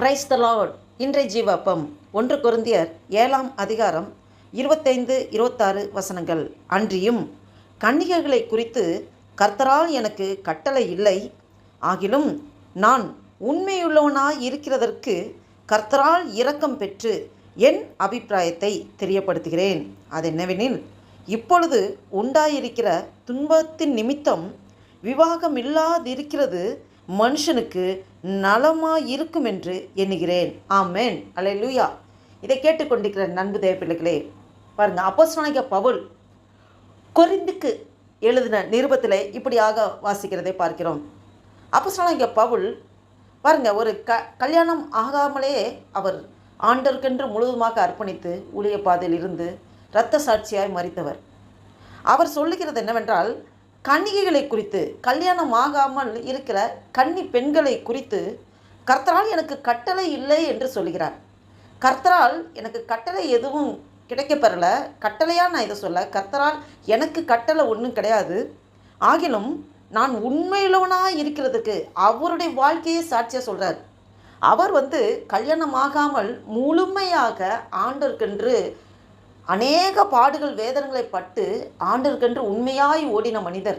Praise the Lord இன்றைய ஜீவாப்பம். ஒன்று குருந்தியர் ஏழாம் அதிகாரம் இருபத்தைந்து இருபத்தாறு வசனங்கள். அன்றியும் கன்னிகைகளை குறித்து கர்த்தரால் எனக்கு கட்டளை இல்லை. ஆகிலும் நான் உண்மையுள்ளவனாய் இருக்கிறதற்கு கர்த்தரால் இரக்கம் பெற்று என் அபிப்பிராயத்தை தெரியப்படுத்துகிறேன். அது என்னவெனில் இப்பொழுது உண்டாயிருக்கிற துன்பத்தின் நிமித்தம் விவாகமில்லாதிருக்கிறது மனுஷனுக்கு மனுஷனுக்கு நலமாயிருக்கும் என்று எண்ணுகிறேன். ஆமேன். அலை லூயா இதை கேட்டுக்கொண்டிருக்கிற நண்பு தேவ பிள்ளைகளே பாருங்க அப்போஸ்தலனாகிய பவுல் கொரிந்துக்கு எழுதின நிருபத்தில் இப்படியாக வாசிக்கிறதை பார்க்கிறோம். அப்போஸ்தலனாகிய பவுல் பாருங்க ஒரு க கல்யாணம் ஆகாமலே அவர் ஆண்டருக்கென்று முழுவதுமாக அர்ப்பணித்து ஊழிய பாதையில் இருந்து இரத்த சாட்சியாய் மறித்தவர். அவர் சொல்லுகிறது என்னவென்றால் கன்னிகைகளை குறித்து கல்யாணம் ஆகாமல் இருக்கிற கன்னி பெண்களை குறித்து கர்த்தரால் எனக்கு கட்டளை இல்லை என்று சொல்கிறார். கர்த்தரால் எனக்கு கட்டளை எதுவும் கிடைக்கப்பெறல. கட்டளையாக நான் இதை சொல்ல கர்த்தரால் எனக்கு கட்டளை ஒன்றும் கிடையாது. ஆகிலும் நான் உண்மையுள்ளவனாக இருக்கிறதுக்கு அவருடைய வாழ்க்கையை சாட்சியாக சொல்கிறார் அவர் வந்து கல்யாணம் ஆகாமல் முழுமையாக ஆண்டருக்கென்று அநேக பாடுகள் வேதனைகளை பட்டு ஆண்டருக்கென்று உண்மையாய் ஓடின மனிதர்.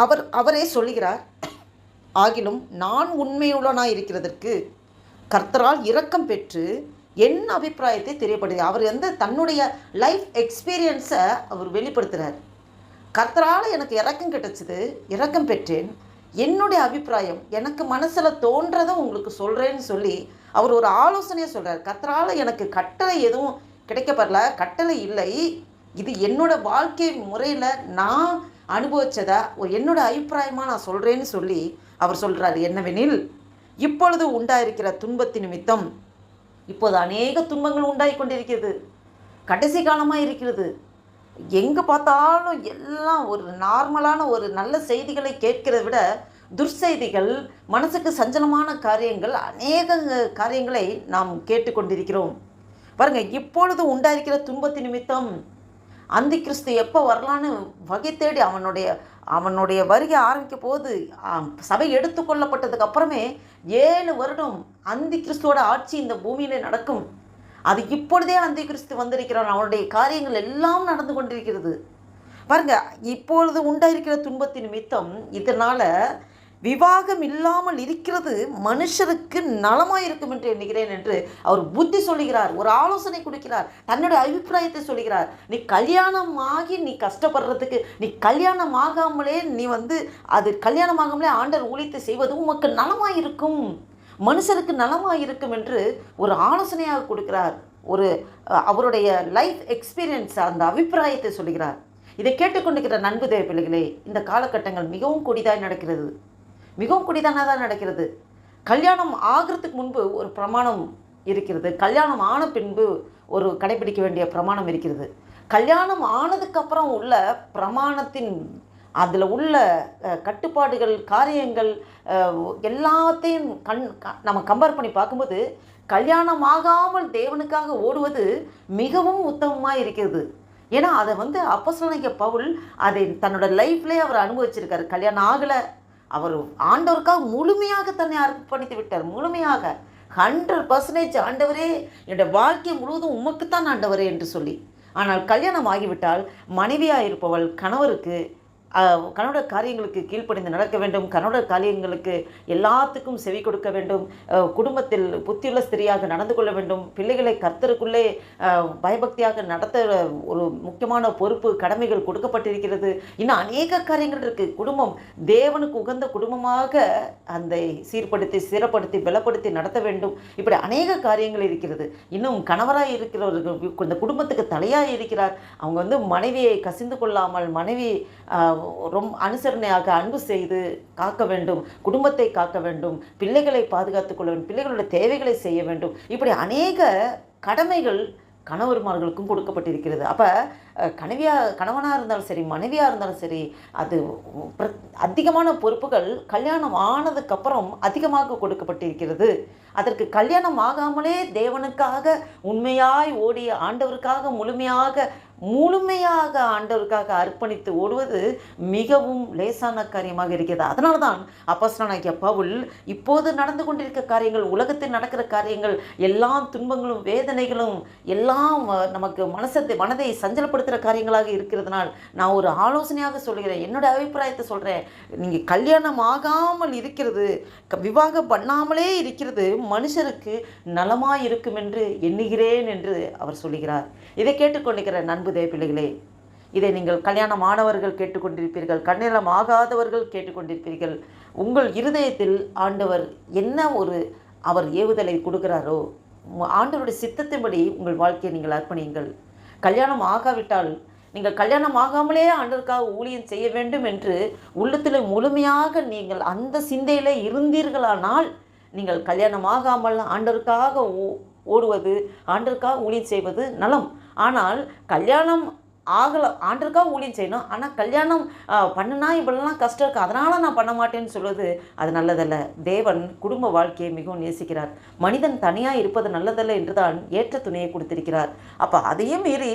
அவர் அவரே சொல்லுகிறார் ஆகிலும் நான் உண்மையுள்ளனாய் இருக்கிறதற்கு கர்த்தரால் இரக்கம் பெற்று என் அபிப்பிராயத்தை தெரியப்படுது. அவர் வந்து தன்னுடைய லைஃப் எக்ஸ்பீரியன்ஸை அவர் வெளிப்படுத்துகிறார் கர்த்தரால் எனக்கு இறக்கம் கிடச்சிது இரக்கம் பெற்றேன். என்னுடைய அபிப்பிராயம் எனக்கு மனசில் தோன்றதை உங்களுக்கு சொல்கிறேன்னு சொல்லி அவர் ஒரு ஆலோசனையை சொல்கிறார் கர்த்தரால் எனக்கு கட்டளை எதுவும் கிடைக்கப்படல கட்டளை இல்லை. இது என்னோட வாழ்க்கை முறையில் நான் அனுபவித்ததை ஒரு என்னோட அபிப்பிராயமாக நான் சொல்கிறேன்னு சொல்லி அவர் சொல்கிறார் என்னவெனில் இப்பொழுது உண்டாயிருக்கிற துன்பத்தின் நிமித்தம் இப்போது அநேக துன்பங்கள் உண்டாகி கொண்டிருக்கிறது. கடைசி காலமாக இருக்கிறது. எங்கே பார்த்தாலும் எல்லாம் ஒரு நார்மலான ஒரு நல்ல செய்திகளை கேட்கிறத விட துர்செய்திகள் மனசுக்கு சஞ்சலமான காரியங்கள் அநேக காரியங்களை நாம் கேட்டுக்கொண்டிருக்கிறோம் பாருங்க இப்பொழுது உண்டாயிருக்கிற துன்பத்தின் நிமித்தம் அந்தி கிறிஸ்து எப்போ வரலான்னு வகை தேடி அவனுடைய அவனுடைய வருகை ஆரம்பிக்க போது சபை எடுத்துக்கொள்ளப்பட்டதுக்கு அப்புறமே ஏழு வருடம் அந்தி கிறிஸ்துவோட ஆட்சி இந்த பூமியில நடக்கும். அது இப்பொழுதே அந்தி கிறிஸ்து வந்திருக்கிறான் அவனுடைய காரியங்கள் எல்லாம் நடந்து கொண்டிருக்கிறது. பாருங்க இப்பொழுது உண்டாயிருக்கிற துன்பத்தின் நிமித்தம் இதனால விவாகம் இல்லாமல் இருக்கிறது மனுஷருக்கு நலமாக இருக்கும் என்று எண்ணுகிறேன் என்று அவர் புத்தி சொல்லுகிறார் ஒரு ஆலோசனை கொடுக்கிறார் தன்னுடைய அபிப்பிராயத்தை சொல்லுகிறார். நீ கல்யாணம் ஆகி நீ கஷ்டப்படுறதுக்கு நீ கல்யாணம் ஆகாமலே நீ வந்து அது கல்யாணம் ஆகாமலே ஆண்டர் ஊழித்து செய்வது உமக்கு நலமாக இருக்கும் மனுஷருக்கு நலமாக இருக்கும் என்று ஒரு ஆலோசனையாக கொடுக்கிறார். ஒரு அவருடைய லைஃப் எக்ஸ்பீரியன்ஸ் அந்த அபிப்பிராயத்தை சொல்லுகிறார். இதை கேட்டுக்கொண்டிருக்கிற நண்பு தேவ பிள்ளைகளே இந்த காலகட்டங்கள் மிகவும் கொடிதாய் நடக்கிறது. மிகவும் குடிதானாக தான் நடக்கிறது. கல்யாணம் ஆகிறதுக்கு முன்பு ஒரு பிரமாணம் இருக்கிறது. கல்யாணம் ஆன பின்பு ஒரு கடைபிடிக்க வேண்டிய பிரமாணம் இருக்கிறது. கல்யாணம் ஆனதுக்கப்புறம் உள்ள பிரமாணத்தின் அதில் உள்ள கட்டுப்பாடுகள் காரியங்கள் எல்லாத்தையும் கண் நம்ம கம்பேர் பண்ணி பார்க்கும்போது கல்யாணம் ஆகாமல் தேவனுக்காக ஓடுவது மிகவும் உத்தமமாக இருக்கிறது. ஏன்னா அதை வந்து அப்போஸ்தலனாகிய பவுல் அதை தன்னோட லைஃப்லேயே அவர் அனுபவிச்சிருக்காரு. கல்யாணம் ஆகலை. அவர் ஆண்டவருக்காக முழுமையாக தன்னை அர்ப்பணித்து விட்டார். முழுமையாக. ஹண்ட்ரட் பர்சன்டேஜ் ஆண்டவரே என்னுடைய வாழ்க்கை முழுவதும் உமக்குத்தான் ஆண்டவரே என்று சொல்லி. ஆனால் கல்யாணம் ஆகிவிட்டால் மனைவியாக இருப்பவள் கணவருக்கு ஆஹ், காரியங்களுக்கு கீழ்ப்படிந்து நடக்க வேண்டும். கணவட காரியங்களுக்கு எல்லாத்துக்கும் செவி கொடுக்க வேண்டும். குடும்பத்தில் புத்தியுள்ள ஸ்திரியாக நடந்து கொள்ள வேண்டும். பிள்ளைகளை கர்த்தருக்குள்ளே பயபக்தியாக நடத்த ஒரு முக்கியமான பொறுப்பு கடமைகள் கொடுக்கப்பட்டிருக்கிறது. இன்னும் அநேக காரியங்கள் இருக்குது குடும்பம் தேவனுக்கு உகந்த குடும்பமாக அந்த சீர்படுத்தி சிறப்படுத்தி பலப்படுத்தி நடத்த வேண்டும். இப்படி அநேக காரியங்கள் இருக்கிறது. இன்னும் கணவராக இருக்கிறவர்கள் இந்த குடும்பத்துக்கு தலையாக இருக்கிறார். அவங்க வந்து மனைவியை கசிந்து கொள்ளாமல் மனைவி ரொம்ப அனுசரணையாக அன்பு செய்து காக்க வேண்டும் குடும்பத்தை காக்க வேண்டும் பிள்ளைகளை பாதுகாத்துக் கொள்ள வேண்டும் பிள்ளைகளுடைய தேவைகளை செய்ய வேண்டும். இப்படி அநேக கடமைகள் கணவர்மார்களுக்கும் கொடுக்கப்பட்டிருக்கிறது. அப்போ கணவியாக கணவனாக இருந்தாலும் சரி மனைவியாக இருந்தாலும் சரி அது அதிகமான பொறுப்புகள் கல்யாணம் ஆனதுக்கப்புறம் அதிகமாக கொடுக்கப்பட்டிருக்கிறது. அதற்கு கல்யாணம் ஆகாமலே தேவனுக்காக உண்மையாய் ஓடிய ஆண்டவருக்காக முழுமையாக முழுமையாக ஆண்டவருக்காக அர்ப்பணித்து ஓடுவது மிகவும் லேசான காரியமாக இருக்கிறது. அதனால தான் அப்பஸ்தலனாகிய பவுல் இப்போது நடந்து கொண்டிருக்க காரியங்கள் உலகத்தில் நடக்கிற காரியங்கள் எல்லா துன்பங்களும் வேதனைகளும் எல்லாம் நமக்கு மனசத்தை மனதை சஞ்சலப்படுத்துகிற காரியங்களாக இருக்கிறதுனால் நான் ஒரு ஆலோசனையாக சொல்கிறேன். என்னோட அபிப்பிராயத்தை சொல்கிறேன் நீங்கள் கல்யாணம் ஆகாமல் இருக்கிறது க- விவாகம் பண்ணாமலே இருக்கிறது மனுஷருக்கு நலமாக இருக்கும் என்று எண்ணுகிறேன் என்று அவர் சொல்லுகிறார். இதை கேட்டுக்கொண்டிருக்கிற நண்பு பிள்ளைகளே இதை நீங்கள் கல்யாணம் ஆனவர்கள் கேட்டுக்கொண்டிருப்பீர்கள் கல்யாணம் ஆகாதவர்கள் கேட்டுக்கொண்டிருப்பீர்கள். உங்கள் இருதயத்தில் ஆண்டவர் என்ன ஒரு அவர் ஏவுதலை கொடுக்கிறாரோ ஆண்டவருடைய சித்தத்தின்படி உங்கள் வாழ்க்கையை நீங்கள் அர்ப்பணியுங்கள். கல்யாணம் ஆகாவிட்டால் நீங்கள் கல்யாணம் ஆகாமலே ஆண்டவருக்காக ஊழியம் செய்ய வேண்டும் என்று உள்ளத்தில் முழுமையாக நீங்கள் அந்த சிந்தையில் இருந்தீர்களானால் நீங்கள் கல்யாணம் ஆகாமல் ஆண்டவருக்காக ஓ- ஓடுவது ஆண்டருக்காக ஊழியம் செய்வது நலம். ஆனால் கல்யாணம் ஆகலை ஆண்டருக்காக ஊழியம் செய்யணும். ஆனால் கல்யாணம் பண்ணுனா இவ்வளோலாம் கஷ்டம் இருக்குது அதனால் நான் பண்ண மாட்டேன்னு சொல்வது அது நல்லதல்ல. தேவன் குடும்ப வாழ்க்கையை மிகவும் நேசிக்கிறார். மனிதன் தனியாக இருப்பது நல்லதல்ல என்று தான் ஏற்ற துணையை கொடுத்திருக்கிறார். அப்போ அதையும் மீறி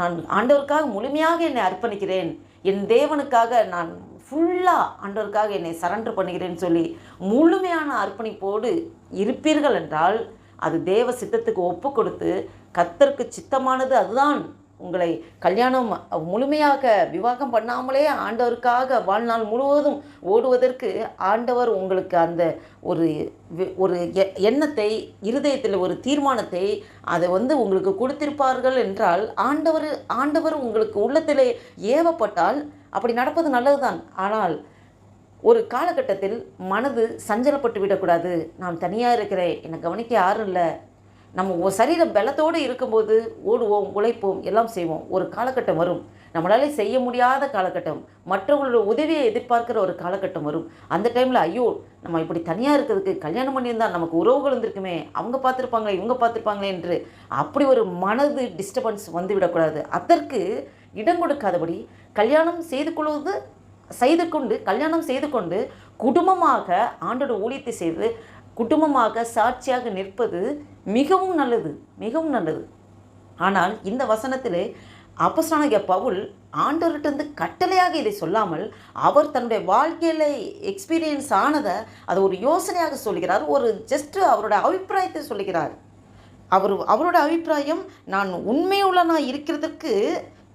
நான் ஆண்டவருக்காக முழுமையாக என்னை அர்ப்பணிக்கிறேன். என் தேவனுக்காக நான் ஃபுல்லாக ஆண்டவருக்காக என்னை சரண்டர் பண்ணுகிறேன்னு சொல்லி முழுமையான அர்ப்பணிப்போடு இருப்பீர்கள் என்றால் அது தேவ சித்தத்துக்கு ஒப்பு கொடுத்து கத்தருக்கு சித்தமானது அதுதான். உங்களை கல்யாணம் முழுமையாக விவாகம் பண்ணாமலே ஆண்டவருக்காக வாழ்நாள் முழுவதும் ஓடுவதற்கு ஆண்டவர் உங்களுக்கு அந்த ஒரு ஒரு எ- எண்ணத்தை இருதயத்தில் ஒரு தீர்மானத்தை அதை வந்து உங்களுக்கு கொடுத்திருப்பார்கள் என்றால் ஆண்டவர் ஆண்டவர் உங்களுக்கு உள்ளத்திலே ஏவப்பட்டால் அப்படி நடப்பது நல்லதுதான். ஆனால் ஒரு காலகட்டத்தில் மனது சஞ்சலப்பட்டு விடக்கூடாது. நான் தனியாக இருக்கிறேன். என்னை கவனிக்க யாரும் இல்லை. நம்ம ஒரு சரீர பலத்தோடு இருக்கும்போது ஓடுவோம் உழைப்போம் எல்லாம் செய்வோம். ஒரு காலகட்டம் வரும். நம்மளால செய்ய முடியாத காலகட்டம். மற்றவங்களோட உதவியை எதிர்பார்க்கிற ஒரு காலகட்டம் வரும். அந்த டைமில் ஐயோ நம்ம இப்படி தனியாக இருக்கிறதுக்கு கல்யாணம் பண்ணியிருந்தால் நமக்கு உறவுகள் இருந்திருக்குமே அவங்க பார்த்துருப்பாங்களே இவங்க பார்த்துருப்பாங்களே என்று அப்படி ஒரு மனது டிஸ்டர்பன்ஸ் வந்து விடக்கூடாது அதற்கு இடம் கொடுக்காதபடி கல்யாணம் செய்து கொள்வது செய்து கொண்டு கல்யாணம் செய்து கொண்டு குடும்பமாக ஆண்டோட ஊழியத்தை செய்து குடும்பமாக சாட்சியாக நிற்பது மிகவும் நல்லது மிகவும் நல்லது. ஆனால் இந்த வசனத்திலே அப்பஸ்தலனாகிய பவுல் ஆண்டவர்கிட்ட கட்டளையாக இதை சொல்லாமல் அவர் தன்னுடைய வாழ்க்கையில் எக்ஸ்பீரியன்ஸ் ஆனதை அதை ஒரு யோசனையாக சொல்கிறார் ஒரு ஜஸ்ட் அவரோட அபிப்பிராயத்தை சொல்லுகிறார் அவர் அவரோட அபிப்பிராயம் நான் உண்மையுள்ளனாக இருக்கிறதுக்கு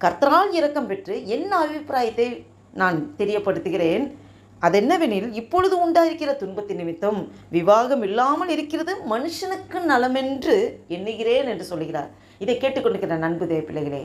கர்த்தரால் இரக்கம் பெற்று என்ன அபிப்பிராயத்தை நான் தெரியப்படுத்துகிறேன்? அதென்னவெனில் இப்பொழுது உண்டாயிருக்கிற துன்பத்தின் நிமித்தம் விவாகம் இல்லாமல் இருக்கிறது மனுஷனுக்கு நலமென்று எண்ணுகிறேன் என்று சொல்கிறார் இதை கேட்டுக்கொண்டிருக்கிற நண்பு தேவ பிள்ளைகளே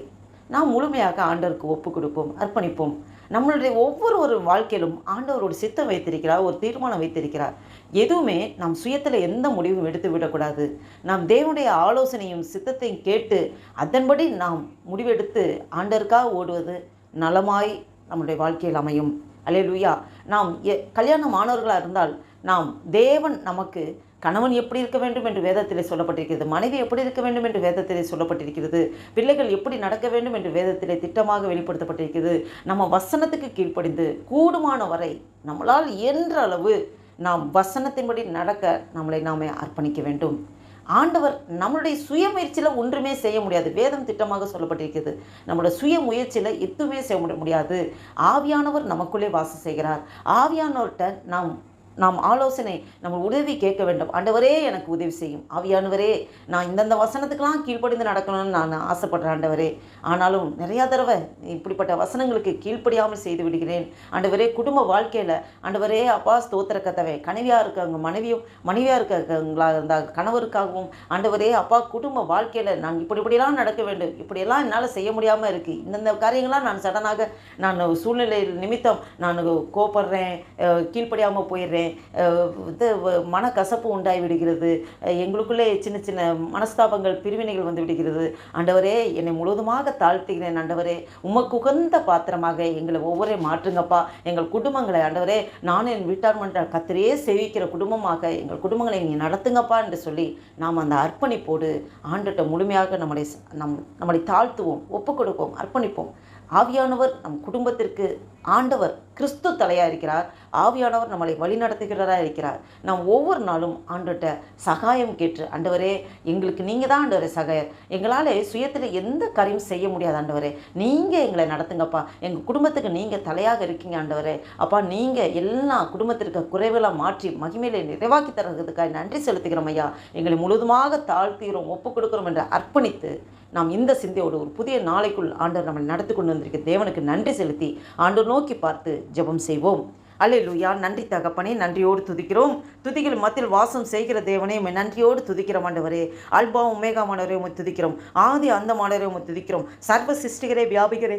நாம் முழுமையாக ஆண்டவருக்கு ஒப்பு கொடுப்போம் அர்ப்பணிப்போம். நம்மளுடைய ஒவ்வொரு ஒரு வாழ்க்கையிலும் ஆண்டவர் ஒரு சித்தம் வைத்திருக்கிறார் ஒரு தீர்மானம் வைத்திருக்கிறார். எதுவுமே நாம் சுயத்தில் எந்த முடிவும் எடுத்து விடக்கூடாது நாம் தேவனுடைய ஆலோசனையும் சித்தத்தையும் கேட்டு அதன்படி நாம் முடிவெடுத்து ஆண்டருக்காக ஓடுவது நலமாய் நம்முடைய வாழ்க்கையில் அமையும். அலையலுயா நாம் எ- கல்யாணம் ஆனவர்களாக இருந்தால் நாம் தேவன் நமக்கு கணவன் எப்படி இருக்க வேண்டும் என்று வேதத்திலே சொல்லப்பட்டிருக்கிறது மனைவி எப்படி இருக்க வேண்டும் என்று வேதத்திலே சொல்லப்பட்டிருக்கிறது பிள்ளைகள் எப்படி நடக்க வேண்டும் என்று வேதத்திலே திட்டமாக வெளிப்படுத்தப்பட்டிருக்கிறது நம்ம வசனத்துக்கு கீழ்ப்படிந்து கூடுமான வரை நம்மளால் இயன்ற அளவு நாம் வசனத்தின்படி நடக்க நம்மளை நாமே அர்ப்பணிக்க வேண்டும். ஆண்டவர் நம்மளுடைய சுய முயற்சியில் ஒன்றுமே செய்ய முடியாது. வேதம் திட்டமாக சொல்லப்பட்டிருக்கிறது. நம்மளோட சுய முயற்சியில் எதுவுமே செய்ய முடிய முடியாது. ஆவியானவர் நமக்குள்ளே வாசம் செய்கிறார். ஆவியானவர்கிட்ட நாம் நாம் ஆலோசனை நம்ம உதவி கேட்க வேண்டும். ஆண்டவரே எனக்கு உதவி செய்யும். ஆவியானவரே நான் இந்தந்த வசனத்துக்கெல்லாம் கீழ்ப்படிந்து நடக்கணும்னு நான் ஆசைப்படுறேன் ஆண்டவரே. ஆனாலும் நிறையா தடவை இப்படிப்பட்ட வசனங்களுக்கு கீழ்ப்படியாமல் செய்து விடுகிறேன். ஆண்டவரே குடும்ப வாழ்க்கையில் ஆண்டவரே அப்பா ஸ்தோத்திர கத்தவை கனவியாக இருக்காங்க மனைவியும் மனைவியாக இருக்கவங்களாக இருந்தால் கணவருக்காகவும் ஆண்டவரே அப்பா குடும்ப வாழ்க்கையில் நான் இப்படி இப்படியெல்லாம் நடக்க வேண்டும். இப்படியெல்லாம் என்னால் செய்ய முடியாமல் இருக்குது இந்தந்த காரியங்களாம் நான் சடனாக நான் சூழ்நிலை நிமித்தம் நான் கோப்படுறேன் கீழ்ப்படியாமல் போயிடுறேன். இது மனக்கசப்பு உண்டாகி விடுகிறது. எங்களுக்குள்ளே சின்ன சின்ன மனஸ்தாபங்கள் பிரிவினைகள் வந்து விடுகிறது. ஆண்டவரே என்னை முழுவதுமாக தாழ்த்துகிறேன் ஆண்டவரே. உமக்கு உகந்த பாத்திரமாக எங்களை ஒவ்வொரு மாற்றுங்கப்பா. எங்கள் குடும்பங்களை ஆண்டவரே நானும் என் வீட்டார் மன்ற கத்திரையே சேவிக்கிற குடும்பமாக எங்கள் குடும்பங்களை நீங்கள் நடத்துங்கப்பா என்று சொல்லி நாம் அந்த அர்ப்பணிப்போடு ஆண்டுகிட்ட முழுமையாக நம்முடைய நம் நம்மளை தாழ்த்துவோம் ஒப்பு கொடுப்போம் அர்ப்பணிப்போம். ஆவியானவர் நம் குடும்பத்திற்கு ஆண்டவர் கிறிஸ்து தலையாக இருக்கிறார். ஆவியானவர் நம்மளை வழிநடத்துகிறவராக இருக்கிறார். நாம் ஒவ்வொரு நாளும் ஆண்டுகிட்ட சகாயம் கேட்டு ஆண்டவரே எங்களுக்கு நீங்கள் தான் ஆண்டவரே சகாயர். எங்களால் சுயத்தில் எந்த காரியம் செய்ய முடியாது ஆண்டவரே. நீங்கள் எங்களை நடத்துங்கப்பா. எங்கள் குடும்பத்துக்கு நீங்கள் தலையாக இருக்கீங்க ஆண்டவரே. அப்பா நீங்கள் எல்லா குடும்பத்திற்கு குறைவெல்லாம் மாற்றி மகிமையில நிறைவாக்கி தரதுக்காக நன்றி செலுத்துகிறோம் ஐயா. எங்களை முழுதுமாக தாழ்த்துகிறோம் ஒப்பு கொடுக்குறோம் என்று அர்ப்பணித்து நாம் இந்த சிந்தையோடு ஒரு புதிய நாளைக்குள் ஆண்டவர் நம்மளை நடத்தி கொண்டு வந்திருக்க தேவனுக்கு நன்றி செலுத்தி ஆண்டு நோக்கி பார்த்து ஜெபம் செய்வோம். அல்லேலூயா. நன்றி தகப்பனே நன்றியோடு துதிக்கிறோம். துதிகள் மத்தியில் வாசம் செய்கிற தேவனே உம்மை நன்றியோடு துதிக்கிற மாண்டவரே அல்பா உமேகா மாணவரே உம்மை துதிக்கிறோம். ஆதி அந்த மாணவரே உம்மை துதிக்கிறோம். சர்வ சிருஷ்டிகரே வியாபிகரே.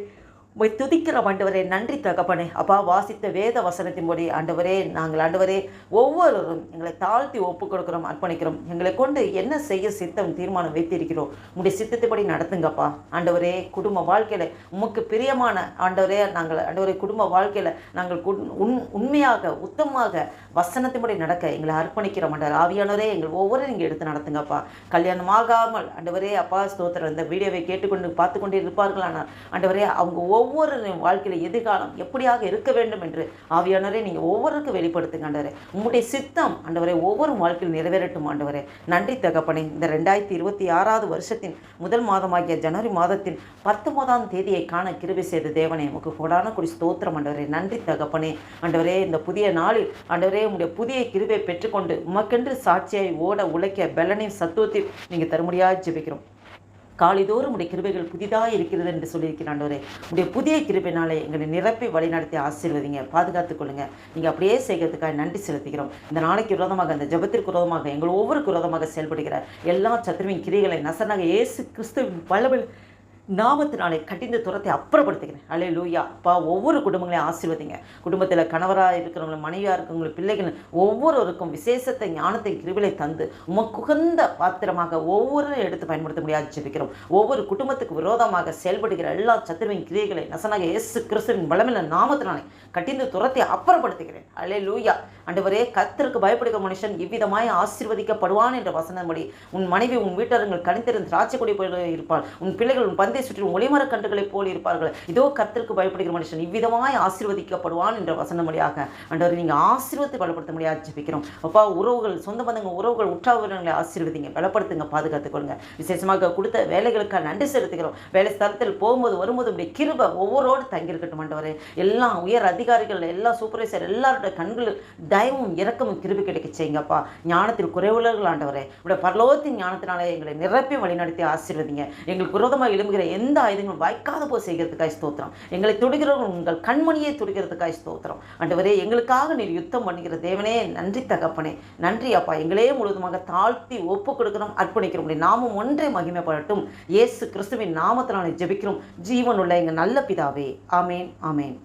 உம்மை துதிக்கிற ஆண்டவரே நன்றி தகப்பனே. அப்பா வாசித்த வேத வசனத்தின்படி ஆண்டவரே நாங்கள் ஆண்டவரே ஒவ்வொருவரும் எங்களை தாழ்த்தி ஒப்பு கொடுக்கிறோம் அர்ப்பணிக்கிறோம். எங்களை கொண்டு என்ன செய்ய சித்தம் தீர்மானம் வைத்திருக்கிறோம்? உங்களுடைய சித்தத்தைப்படி நடத்துங்கப்பா. ஆண்டவரே குடும்ப வாழ்க்கையில் உமக்கு பிரியமான ஆண்டவரே நாங்கள் ஆண்டவரே குடும்ப வாழ்க்கையில் நாங்கள் குட்- உண் உண்மையாக உத்தமமாக வசனத்தின்படி நடக்க எங்களை அர்ப்பணிக்கிறோம் ஆண்டவர். ஆவியானவரே எங்கள் ஒவ்வொரு நீங்கள் எடுத்து நடத்துங்கப்பா. கல்யாணமாகாமல் ஆண்டவரே அப்பா ஸ்தோத்திரம். இந்த வீடியோவை கேட்டுக்கொண்டு பார்த்து கொண்டே இருப்பார்கள் ஆனால் ஆண்டவரே அவங்க ஒவ்வொரு வாழ்க்கையில் எதிர்காலம் எப்படியாக இருக்க வேண்டும் என்று ஆவியானரை நீங்கள் ஒவ்வொருக்கும் வெளிப்படுத்துங்க ஆண்டவரே. உங்களுடைய சித்தம் ஆண்டவரை ஒவ்வொரு வாழ்க்கையில் நிறைவேறட்டும் ஆண்டவரே. நன்றி தகப்பனே. இந்த ரெண்டாயிரத்தி இருபத்தி ஆறாவது வருஷத்தின் முதல் மாதமாகிய ஜனவரி மாதத்தின் பத்தொன்பதாம் தேதியை காண கிருபை செய்த தேவனே உமக்கு கொடான குடி ஸ்தோத்திரம் ஆண்டவரே. நன்றி தகப்பனே. ஆண்டவரே இந்த புதிய நாளில் ஆண்டவரே உங்களுடைய புதிய கிருபை பெற்றுக்கொண்டு உமக்கென்று சாட்சியாய் ஓட உழைக்க பெலனையும் சத்துவத்தையும் நீங்கள் தருமுடியாக ஜெபிக்கிறோம். காலிதோறும் உடைய கிருபைகள் புதிதாக இருக்கிறது என்று சொல்லியிருக்கிறேன் ஆண்டவரே. உடைய புதிய கிருபைனாலே எங்களை நிரப்பி வழிநடத்தி ஆசீர்வதிங்க. பாதுகாத்துக் கொள்ளுங்க. நீங்கள் அப்படியே செய்கிறதுக்காக நன்றி செலுத்துகிறோம். இந்த நாளைக்கு விரோதமாக அந்த ஜெபத்திற்கு விரோதமாக எங்கள் ஒவ்வொரு விரோதமாக செயல்படுகிற எல்லா சத்துருவின் கிரிகளை நசனாக இயேசு கிறிஸ்துவின் வல்லவில் நாமத்தினாலே கட்டிந்த துரத்தை அப்புறப்படுத்துகிறேன் அலே லூயா அப்பா ஒவ்வொரு குடும்பங்களையும் ஆசீர்வதிங்க. குடும்பத்தில் கணவராக இருக்கிறவங்க மனைவியாக இருக்கிறவங்க பிள்ளைகள் ஒவ்வொருவருக்கும் விசேஷத்தை ஞானத்தை கிருவிலை தந்து உமக்குகந்த பாத்திரமாக ஒவ்வொரு எடுத்து பயன்படுத்த முடியாது ஜெபிக்கிறோம். ஒவ்வொரு குடும்பத்துக்கு விரோதமாக செயல்படுகிற எல்லா சத்துருவின் கிரியைகளை நசனாக இயேசு கிறிஸ்துவின் பலமில்ல நாமத்தினாலே கட்டிந்து துரத்தை அப்புறப்படுத்துகிறேன் அலே லூயா அண்டவரே கத்திற்கு பயப்படுகிற மனுஷன் இவ்விதமாய் ஆசீர்வதிக்கப்படுவான் என்ற வசனப்படி உன் மனைவி உன் வீட்டாரங்கள் கணித்திருந்து திராட்சை கொடி இருப்பான் இருப்பாள். உன் பிள்ளைகள் உன் பந்தை சுற்றி ஒளிமரக் கன்றுகளைப் போல் இருப்பார்கள். இதோ கர்த்தருக்கு பயப்படுகிற மனுஷன் இவ்விதமாய் ஆசீர்வதிக்கப்படுவான் என்ற வசனம் வழியாக அன்றவர் நீங்கள் ஆசீர்வத்தை பலப்படுத்த முடியாது ஜபிக்கிறோம். அப்பா உறவுகள் சொந்த பந்தங்க உறவுகள் உற்றாவுறவங்களை ஆசீர்வதிங்க. பலப்படுத்துங்க பாதுகாத்துக் கொள்ளுங்க. விசேஷமாக கொடுத்த வேலைகளுக்காக நன்றி செலுத்துகிறோம். வேலை ஸ்தலத்தில் போகும்போது வரும்போது உடைய கிருபை ஒவ்வொருவோடு தங்கியிருக்கட்டும் ஆண்டவரே. எல்லா உயர் அதிகாரிகள் எல்லா சூப்பர்வைசர் எல்லாருடைய கண்கள் தயவும் இரக்கமும் கிருபி கிடைக்க செய்யுங்கப்பா. ஞானத்தில் குறைவுள்ளவர்கள் ஆண்டவரே. உடைய பரலோகத்தின் ஞானத்தினாலே எங்களை நிரப்பி வழிநடத்தி ஆசீர்வதிங்க. எங்களுக்கு விரோதமாக எழும்புகிற எந்த ஆயுதங்களும் வாய்க்காத போய் செய்கிறதுக்காய் ஸ்தோத்திரம். எங்களை துடிக்கிறவர்கள் உங்கள் கண்மணியை துடிக்கிறதுக்காய் ஸ்தோத்திரம். ஆண்டவரே எங்களுக்காக நீர் யுத்தம் பண்ணுகிற தேவனே நன்றி தகப்பனே. நன்றி அப்பா எங்களே முழுவதுமாக தாழ்த்தி ஒப்பு கொடுக்கிறோம் அர்ப்பணிக்கிறோம். நாமும் ஒன்றே மகிமைப்படட்டும். இயேசு கிறிஸ்துவின் நாமத்தினாலே ஜெபிக்கிறோம். ஜீவனுள்ள எங்கள் நல்ல பிதாவே. ஆமேன் ஆமேன்.